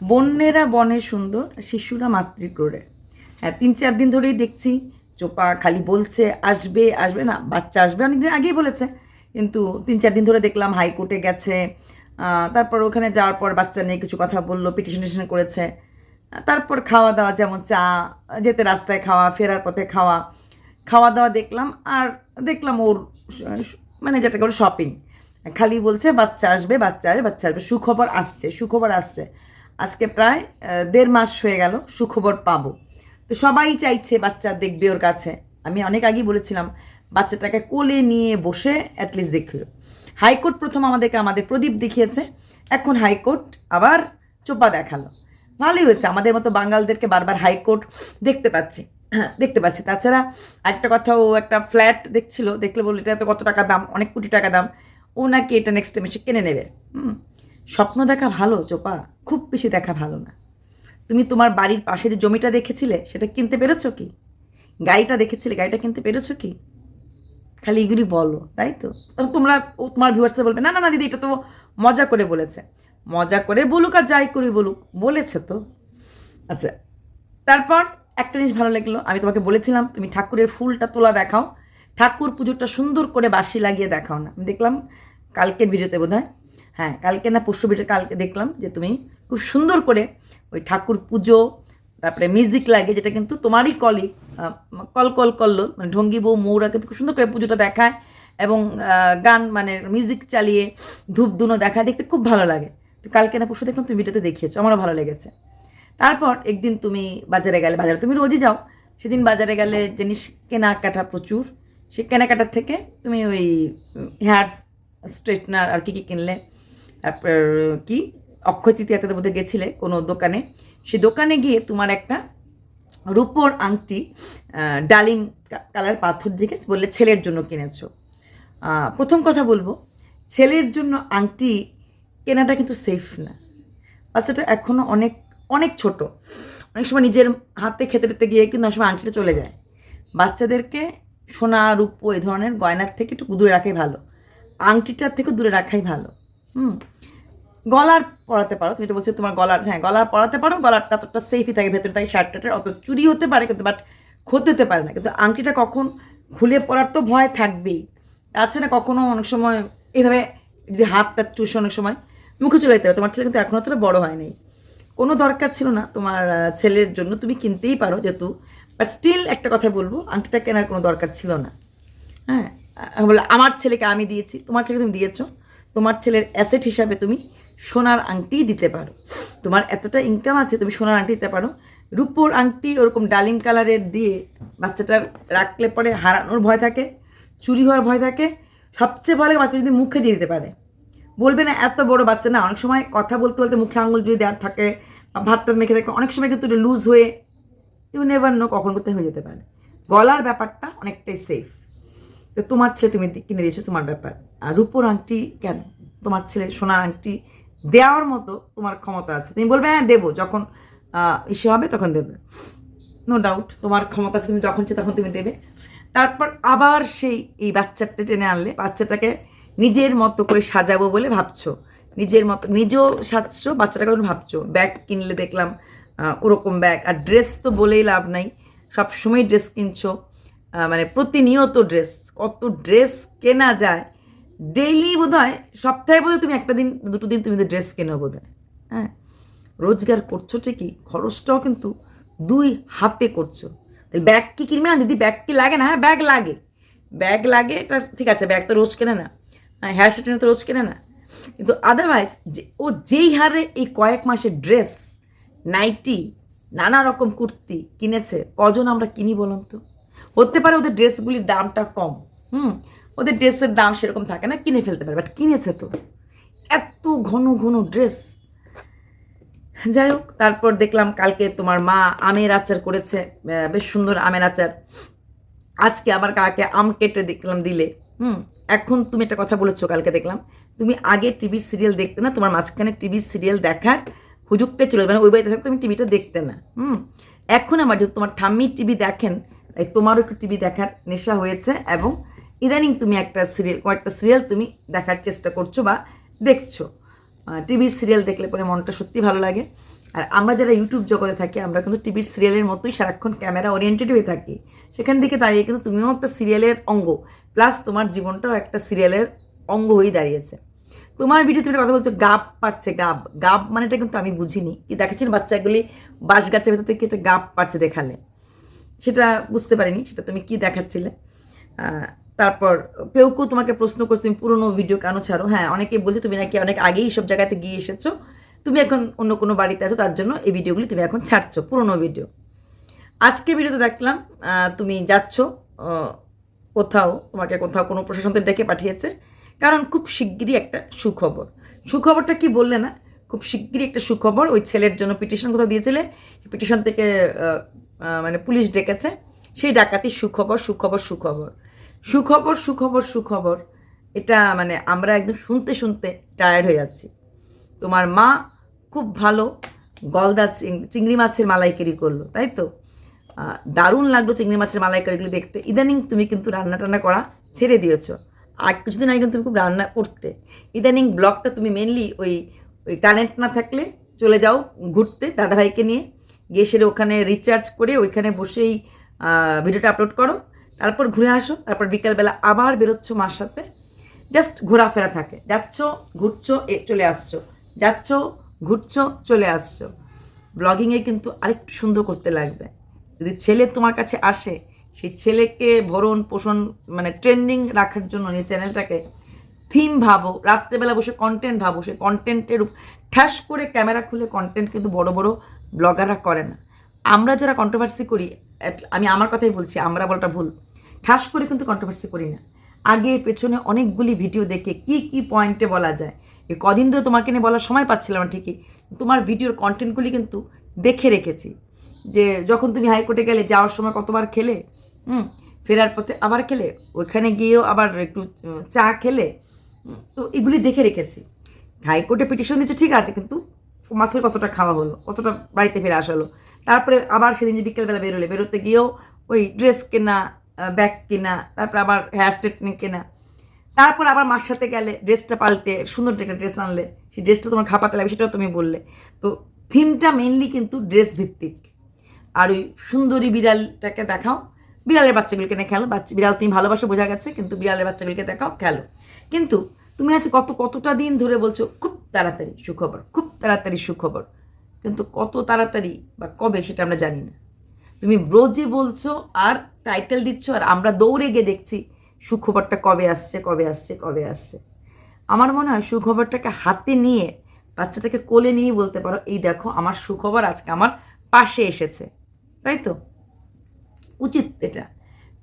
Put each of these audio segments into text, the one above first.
বন্যেরা বনে সুন্দর, শিশুরা মাতৃক্রোড়ে হ্যাঁ তিন চার দিন ধরেই দেখছি, চোপা খালি বলছে, আসবে আসবে না, বাচ্চা আসবে, অনেকদিন আগেই বলেছে। কিন্তু তিন চার দিন ধরে দেখলাম হাইকোর্টে গেছে তারপর ওখানে যাওয়ার পর বাচ্চা নিয়ে কিছু কথা বলল পিটিশন টিশন করেছে। তারপর খাওয়া দাওয়া যেমন চা, যেতে রাস্তায় খাওয়া, ফেরার পথে খাওয়া। খাওয়া দাওয়া দেখলাম, আর দেখলাম ওর মানে যেটা করে শপিং খালি বলছে, বাচ্চা আসবে বাচ্চা আসবে বাচ্চা আসবে, সুখবর আসছে সুখবর আসছে। আজকে প্রায় দেড় মাস হয়ে গেল, সুখবর পাবো। তো সবাই চাইছে বাচ্চা দেখবে ওর কাছে। আমি অনেক আগেই বলেছিলাম, বাচ্চাটাকে কোলে নিয়ে বসে অ্যাটলিস্ট দেখল হাইকোর্ট প্রথম আমাদেরকে আমাদের প্রদীপ দেখিয়েছে, এখন হাইকোর্ট আবার চোপা দেখাল। ভালোই হয়েছে, আমাদের মতো বাঙালদেরকে বারবার হাইকোর্ট দেখতে পাচ্ছি দেখতে পাচ্ছি। তাছাড়া একটা কথা, ও একটা ফ্ল্যাট দেখছিল, দেখলে বলল, এটা তো কত টাকা দাম? অনেক কোটি টাকা দাম। ও নাকি এটা নেক্সট এসে কিনে নেবে। হুম। স্বপ্ন দেখা ভালো চোপা খুব বেশি দেখা ভালো না। তুমি তোমার বাড়ির পাশে যে জমিটা দেখেছিলে, সেটা কিনতে পেরেছ কি? গাড়িটা দেখেছিলে, গাড়িটা কিনতে পেরেছ কি? খালি এগুলি বলো, তাই তো? তোমরা তোমার ভিউয়ার্সে বলবে, না না না, দিদি, এটা তো মজা করে বলেছে। মজা করে বলুক আর যাই করে বলুক, বলেছে তো। আচ্ছা তারপর একটা জিনিস ভালো লাগল, আমি তোমাকে বলেছিলাম, তুমি ঠাকুরের ফুলটা তোলা দেখাও। ঠাকুর পুজোটা সুন্দর করে বাঁশি লাগিয়ে দেখাও না। আমি দেখলাম কালকের ভিডিওতে বোধ হয় হ্যাঁ কালকে না ভিডিও কালকে দেখলাম যে তুমি খুব সুন্দর করে ওই ঠাকুর পুজো, তারপরে মিউজিক লাগে, যেটা কিন্তু তোমারই কলি কল কল কল্লো মানে ঢঙ্গি বউ মৌরা কিন্তু খুব সুন্দর করে পুজোটা দেখায় এবং গান মানে মিউজিক চালিয়ে ধূপ দুনো দেখায়, দেখতে খুব ভালো লাগে। তো কালকে না পরশু দেখলাম, তুমি ভিডিওতে দেখিয়েছো, আমারও ভালো লেগেছে। তারপর একদিন তুমি বাজারে গেলে, বাজারে তুমি রোজই যাও, সেদিন বাজারে গেলে জিনিস কেনাকাটা প্রচুর সে কেনাকাটার থেকে তুমি ওই হেয়ার স্ট্রেটনার আর কি কি কিনলে তারপর কি? অক্ষয় তৃতীয়াতে বোধহয় গেছিলে কোনো দোকানে। সে দোকানে গিয়ে তোমার একটা রূপোর আংটি ডালিম কালার পাথর দিকে বললে, ছেলের জন্য কিনেছো। প্রথম কথা বলব, ছেলের জন্য আংটি কেনাটা কিন্তু সেফ না। বাচ্চাটা এখনও অনেক অনেক ছোট। অনেক সময় নিজের হাতে খেতে টেতে গিয়ে কিন্তু অনেক সময় আংটিটা চলে যায়। বাচ্চাদেরকে সোনা, রূপো এই ধরনের গয়নার থেকে একটু দূরে রাখাই ভালো। আংটিটার থেকে দূরে রাখাই ভালো। হুম। গলার পরাতে পারো, তুমি তো বলছো তোমার গলার হ্যাঁ গলার পরাতে পারো, গলারটা ততটা সেফই থাকে, ভেতরে থাকে শার্ট টার্টের অত চুরি হতে পারে কিন্তু বাট ক্ষতি হতে পারে না। কিন্তু আংটিটা কখন খুলে পড়ার তো ভয় থাকবেই। তাছাড়া কখনো অনেক সময় এইভাবে যদি হাতটা চুষে অনেক সময় মুখে চলে যেতে হবে, তোমার ছেলে কিন্তু এখনও তোরা বড় হয় নাই কোনো দরকার ছিল না তোমার ছেলের জন্য, তুমি কিনতেই পারো যেহেতু বাট স্টিল একটা কথা বলব, আংটিটা কেনার কোনো দরকার ছিল না। হ্যাঁ বলে, আমার ছেলেকে আমি দিয়েছি, তোমার ছেলেকে তুমি দিয়েছ? তোমার ছেলের অ্যাসেট হিসাবে তুমি সোনার আংটি দিতে পারো। তোমার এতটা ইনকাম আছে, তুমি সোনার আংটি দিতে পারো। রূপোর আংটি ওরকম ডালিম কালারের দিয়ে বাচ্চাটার রাখলে পরে হারানোর ভয় থাকে, চুরি হওয়ার ভয় থাকে। সবচেয়ে ভালো বাচ্চা যদি মুখে দিয়ে দিতে পারে। বলবে না, এত বড় বাচ্চা। না, অনেক সময় কথা বলতে বলতে মুখে আঙুল যদি দেওয়ার থাকে বা ভাতটা মেখে থাকে, অনেক সময় কিন্তু লুজ হয়ে ইউ নেভার নো কখন কোথায় হয়ে যেতে পারে। গলার ব্যাপারটা অনেকটাই সেফ তোমার ছেলে তুমি কিনে দিয়েছ তোমার ব্যাপার। আর রূপোর আংটি কেন? তোমার ছেলে সোনার আংটি দেওয়ার মতো তোমার ক্ষমতা আছে। তুমি বলবে হ্যাঁ দেবো। যখন ইসে হবে তখন দেবে। নো ডাউট তোমার ক্ষমতা আছে, তুমি যখন চাই তখন তুমি দেবে। তারপর আবার সেই, এই বাচ্চাটা টেনে আনলে, বাচ্চাটাকে নিজের মতো করে সাজাবো বলে ভাবছ। নিজের মতো, নিজেও সাজছো, বাচ্চাটাকে ভাবছ। ব্যাগ কিনলে দেখলাম ওরকম ব্যাগ। আর ড্রেস তো বলেই লাভ নাই। সব সময় ড্রেস কিনছো। মানে প্রতিনিয়ত ড্রেস কত ড্রেস কেনা যায় ডেইলি বোধ হয় সপ্তাহে বোধ তুমি একটা দিন, দুটো দিন তুমি ড্রেস কেনো বোধ হয়? হ্যাঁ রোজগার করছ ঠিকই, খরচটাও কিন্তু দুই হাতে করছ। ব্যাগ কি কিনবে না? দিদি ব্যাগ কি লাগে না? হ্যাঁ ব্যাগ লাগে। ব্যাগ লাগে, এটা ঠিক আছে ব্যাগ তো রোজ কেনে না। হেয়ার স্ট্রেটনার তো রোজ কেনে না। কিন্তু আদারওয়াইজ যে, ও যেই হারে এই কয়েক মাসের ড্রেস নাইটি নানা রকম কুর্তি কিনেছে, কজন আমরা কিনি বলুন তো? হতে পারে ওদের ড্রেসগুলির দামটা কম, হুম? ওদের ড্রেসের দাম সেরকম থাকে না, কিনে ফেলতে পারে বাট কিনেছে তো। এত ঘন ঘন ড্রেস। যাই হোক, তারপর দেখলাম কালকে তোমার মা আমের আচার করেছে বেশ সুন্দর আমের আচার। আজকে আবার কাকে আম কেটে দেখলাম দিলে, হুম? এখন তুমি একটা কথা বলেছ কালকে দেখলাম, তুমি আগে টিভির সিরিয়াল দেখতে না, তোমার মাঝখানে টিভি সিরিয়াল দেখার হুজুকটা ছিল মানে ওই বাড়িতে থাকতে তুমি টিভিটা দেখতে না, হুম? এখন আমার যেহেতু তোমার ঠাম্মি টিভি দেখেন তাই তোমারও একটু টিভি দেখার নেশা হয়েছে এবং ইদানিং তুমি একটা সিরিয়াল, কয়েকটা সিরিয়াল তুমি দেখার চেষ্টা করছ বা দেখছ। টিভি সিরিয়াল দেখলে পরে মনটা সত্যি ভালো লাগে। আর আমরা যারা ইউটিউব জগতে থাকি, আমরা কিন্তু টিভির সিরিয়ালের মতোই সারাক্ষণ ক্যামেরা ওরিয়েন্টেড হয়ে থাকি। সেখান থেকে দাঁড়িয়ে কিন্তু তুমিও একটা সিরিয়ালের অঙ্গ প্লাস তোমার জীবনটাও একটা সিরিয়ালের অঙ্গ হয়েই দাঁড়িয়েছে। তোমার ভিডিও তুমি কথা বলছো, গাব পারছে, গাব। গাব মানেটা কিন্তু আমি বুঝিনি। কি দেখাচ্ছেন বাচ্চাগুলি বাঁশ গাছের ভেতর থেকে একটা গাব পারছে দেখালে। সেটা বুঝতে পারিনি, সেটা তুমি কি দেখাচ্ছিলে? তারপর কেউ কেউ তোমাকে প্রশ্ন করছে, তুমি পুরোনো ভিডিও কেন ছাড়ো? হ্যাঁ অনেকে বলছে, তুমি নাকি অনেক আগেই সব জায়গাতে গিয়ে এসেছ। তুমি এখন অন্য কোনো বাড়িতে আছো, তার জন্য এই ভিডিওগুলি তুমি এখন ছাড়ছো, পুরোনো ভিডিও। আজকে ভিডিওতে দেখলাম তুমি যাচ্ছ কোথাও, তোমাকে কোথাও কোনো প্রশাসন থেকে ডেকে পাঠিয়েছে। কারণ খুব শিগগিরই একটা সুখবর। সুখবরটা কি বললে না? খুব শিগগিরই একটা সুখবর, ওই ছেলের জন্য পিটিশন কোথাও দিয়েছিলে? পিটিশন থেকে মানে পুলিশ ডেকেছে, সেই ডাকাতি সুখবর সুখবর সুখবর। সুখবর সুখবর সুখবর, এটা মানে আমরা একদম শুনতে শুনতে টায়ার্ড হয়ে যাচ্ছি। তোমার মা খুব ভালো, গলদা চিংড়ি মাছের মালাইকারি করল, তাই তো? দারুণ লাগল চিংড়ি মাছের মালাইকারিগুলো দেখতে। ইদানিং তুমি কিন্তু রান্না টান্না করা ছেড়ে দিয়েছ। আর কিছুদিন আগে কিন্তু তুমি খুব রান্না করতে। ইদানিং ব্লগটা তুমি মেনলি ওই ওই কারেন্ট না থাকলে চলে যাও ঘুরতে দাদাভাইকে নিয়ে। গিয়ে সেরে ওখানে রিচার্জ করে ওইখানে বসেই ভিডিওটা আপলোড করো। তারপর ঘুরে আসো, তারপর বিকালবেলা আবার বেরোচ্ছ মার সাথে। জাস্ট ঘোরাফেরা থাকে। যাচ্ছ, ঘুরছো, এ, চলে আসছো। যাচ্ছ, ঘুরছো, চলে আসছো। ব্লগিংয়ে কিন্তু আরেকটু সুন্দর করতে লাগবে। যদি ছেলে তোমার কাছে আসে, সেই ছেলেকে ভরণ পোষণ মানে ট্রেন্ডিং রাখার জন্য এই চ্যানেলটাকে থিম ভাবো, রাত্রেবেলা বসে কন্টেন্ট ভাবো, সেই কন্টেন্টের ঠ্যাস করে ক্যামেরা খুলে কন্টেন্ট কিন্তু বড় বড় ব্লগাররা করে না। আমরা যারা কন্ট্রোভার্সি করি আমি আমার কথাই বলছি, আমরা বলটা ভুল। ঠাস করে কিন্তু কন্ট্রোভার্সি করি না। আগে পেছনে অনেকগুলি ভিডিও দেখে কি কি পয়েন্টে বলা যায়। এই কদিন ধরে তোমাকে নিয়ে বলার সময় পাচ্ছিলাম না ঠিকই। তোমার ভিডিওর কন্টেন্টগুলি কিন্তু দেখে রেখেছি। যে যখন তুমি হাইকোর্টে গেলে, যাওয়ার সময় কতবার খেলে, হুম, ফেরার পথে আবার খেলে, ওইখানে গিয়েও আবার একটু, চা খেলে তো এগুলি দেখে রেখেছি। হাইকোর্টে পিটিশন দিচ্ছে ঠিক আছে, কিন্তু মাছের কতটা খাওয়া হলো, কতটা বাড়িতে ফিরে আসা হলো। তারপরে আবার সেদিন যে বিকেলবেলা বেরোলে, বেরোতে গিয়েও ওই ড্রেস কেনা ব্যাগ কেনা, তারপরে আবার হেয়ার স্ট্রেটনিং কেনা। তারপর আবার মার সাথে গেলে ড্রেসটা পাল্টে, সুন্দর একটা ড্রেস আনলে, সেই ড্রেসটা তোমার খাপাতে লাগবে, সেটাও তুমি বললে। তো থিমটা মেনলি কিন্তু ড্রেস ভিত্তিক। আর ওই সুন্দরী বিড়ালটাকে দেখাও। বিড়ালের বাচ্চাগুলোকে নিয়ে খেলো। বাচ্চা বিড়াল তুমি ভালোবাসো, বোঝা গেছে, কিন্তু বিড়ালের বাচ্চাগুলোকে দেখাও, খেলো। কিন্তু তুমি আছে কত কতটা দিন ধরে বলছো, খুব তাড়াতাড়ি সুখবর, খুব তাড়াতাড়ি সুখবর। কিন্তু কত তাড়াতাড়ি বা কবে সেটা আমরা জানি না। তুমি রোজে বলছো আর টাইটেল দিচ্ছ আর আমরা দৌড়ে গিয়ে দেখছি সুখবরটা কবে আসছে কবে আসছে কবে আসছে। আমার মনে হয় সুখবরটাকে হাতে নিয়ে, বাচ্চাটাকে কোলে নিয়ে বলতে পারো, এই দেখো আমার সুখবর আজকে আমার পাশে এসেছে। তাই তো? উচিত এটা।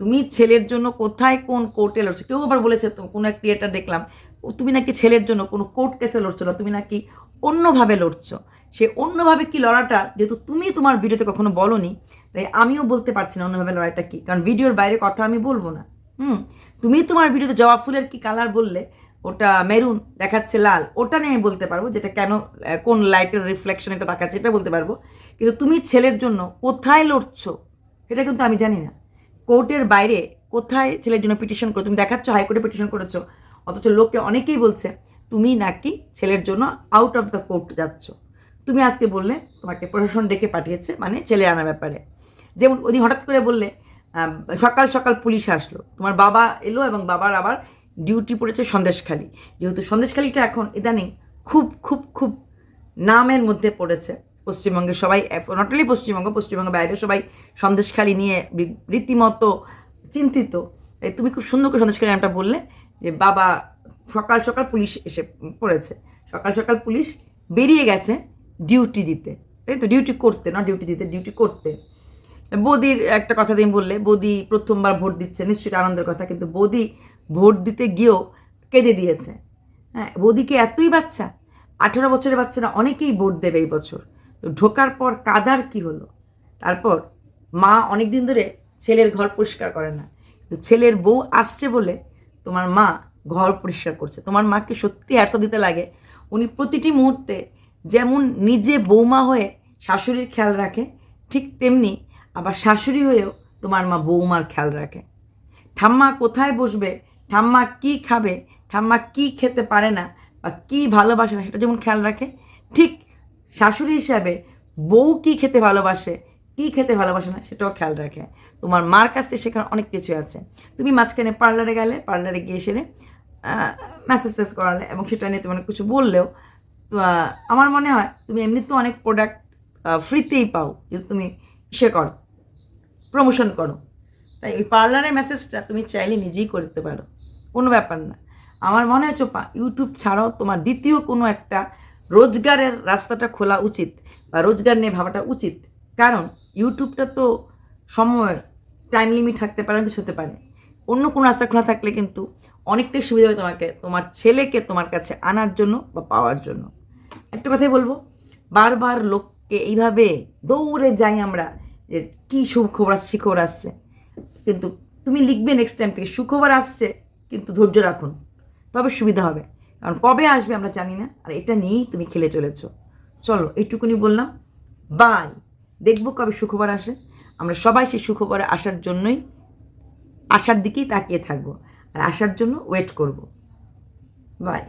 তুমি ছেলের জন্য কোথায় কোন কোর্টে লড়ছো? কেউ আবার বলেছে তো, কোনো এক ক্রিয়েটার দেখলাম তুমি নাকি ছেলের জন্য কোনো কোর্ট কেসে লড়ছো না, তুমি নাকি অন্যভাবে লড়ছো। সে অন্যভাবে কি লড়াটা, যেহেতু তুমি তোমার ভিডিওতে কখনো বলনি, তাই আমিও বলতে পারছি না অন্যভাবে লড়াইটা কী, কারণ ভিডিওর বাইরে কথা আমি বলব না। হুম, তুমি তোমার ভিডিওতে জবা ফুলের কি কালার বললে? ওটা মেরুন দেখাচ্ছে লাল, ওটা নিয়ে আমি বলতে পারব, যেটা কেন কোন লাইটের রিফ্লেকশন এটা দেখাচ্ছে এটা বলতে পারব। কিন্তু তুমি ছেলের জন্য কোথায় লড়ছো, সেটা কিন্তু আমি জানি না। কোর্টের বাইরে কোথায় ছেলের জন্য পিটিশন করো, তুমি দেখাচ্ছ হাইকোর্টে পিটিশন করেছ অথচ লোককে অনেকেই বলছে, তুমি নাকি ছেলের জন্য আউট অফ দ্য কোর্ট যাচ্ছ? তুমি আজকে বললে, তোমাকে প্রশাসন ডেকে পাঠিয়েছে মানে ছেলে আনার ব্যাপারে। যেমন ওদিন হঠাৎ করে বললে সকাল সকাল পুলিশ আসলো। তোমার বাবা এলো এবং বাবার আবার ডিউটি পড়েছে সন্দেশখালি। যেহেতু সন্দেশখালিটা এখন ইদানিং খুব খুব খুব নামের মধ্যে পড়েছে। পশ্চিমবঙ্গে সবাই নট অনলি পশ্চিমবঙ্গ পশ্চিমবঙ্গের বাইরে সবাই সন্দেশখালি নিয়ে রীতিমতো চিন্তিত। তুমি খুব সুন্দর করে সন্দেশখালি নামটা বললে। যে বাবা সকাল সকাল পুলিশ এসে পড়েছে। সকাল সকাল পুলিশ বেরিয়ে গেছে ডিউটি দিতে। তাই তো? ডিউটি করতে না ডিউটি দিতে, ডিউটি করতে। বৌদির একটা কথা তুমি বললে, বৌদি প্রথমবার ভোট দিচ্ছে, নিশ্চয়ই আনন্দের কথা, কিন্তু বৌদি ভোট দিতে গিয়েও কেঁদে দিয়েছে। হ্যাঁ বৌদিকে এতই বাচ্চা? আঠেরো বছরের বাচ্চারা অনেকেই ভোট দেবে এই বছর। তো ঢোকার পর কাদার কি হলো? তারপর মা অনেক দিন ধরে ছেলের ঘর পরিষ্কার করে না। তো ছেলের বউ আসছে বলে তোমার মা ঘর পরিষ্কার করছে। তোমার মাকে সত্যি হ্যাটস দিতে লাগে। উনি প্রতিটি মুহূর্তে যেমন নিজে বৌমা হয়ে শাশুড়ির খেয়াল রাখে, ঠিক তেমনি আবার শাশুড়ি হয়েও তোমার মা বৌমার খেয়াল রাখে। ঠাম্মা কোথায় বসবে? ঠাম্মা কি খাবে? ঠাম্মা কি খেতে পারে না? বা কি ভালোবাসে না? সেটা যেমন খেয়াল রাখে, ঠিক শাশুড়ি হিসাবে বউ কি খেতে ভালোবাসে? কী খেতে ভালোবাসে না সেটাও খেয়াল রাখে। তোমার মার কাছ থেকে শেখার অনেক কিছু আছে। তুমি মাঝখানে পার্লারে গেলে, পার্লারে গিয়ে সেরে ম্যাসেজ টেস করালে এবং সেটা নিয়ে তুমি অনেক কিছু বললেও আমার মনে হয় তুমি এমনি তো অনেক প্রোডাক্ট ফ্রিতেই পাও যদি তুমি সে করো প্রমোশন করো। তাই ওই পার্লারের মেসেজটা তুমি চাইলে নিজেই করতে পারো। কোনো ব্যাপার না। আমার মনে হয়, চোপা ইউটিউব ছাড়াও তোমার দ্বিতীয় কোনো একটা রোজগারের রাস্তাটা খোলা উচিত বা রোজগার নিয়ে ভাবাটা উচিত। কারণ ইউটিউবটা তো সময় টাইম লিমিট থাকতে পারে, কিছু হতে পারে। অন্য কোনো রাস্তা খোলা থাকলে কিন্তু অনেকটাই সুবিধা হবে তোমাকে, তোমার ছেলেকে তোমার কাছে আনার জন্য বা পাওয়ার জন্য। একটা কথাই বলব, বারবার লোককে এইভাবে দৌড়ে যাই আমরা যে কী সুখবর আসছে সুখবর আসছে। কিন্তু তুমি লিখবে নেক্সট টাইম থেকে, সুখবর আসছে, কিন্তু ধৈর্য রাখুন তবে সুবিধা হবে। কারণ কবে আসবে আমরা জানি না, আর এটা নিয়েই তুমি খেলে চলেছ। চলো, এইটুকুনি বললাম। বাই দেখব কবে সুখবর আসে। আমরা সবাই সেই সুখবরে আসার জন্যই, আসার দিকেই তাকিয়ে থাকব। আর আসার জন্য ওয়েট করব। বাই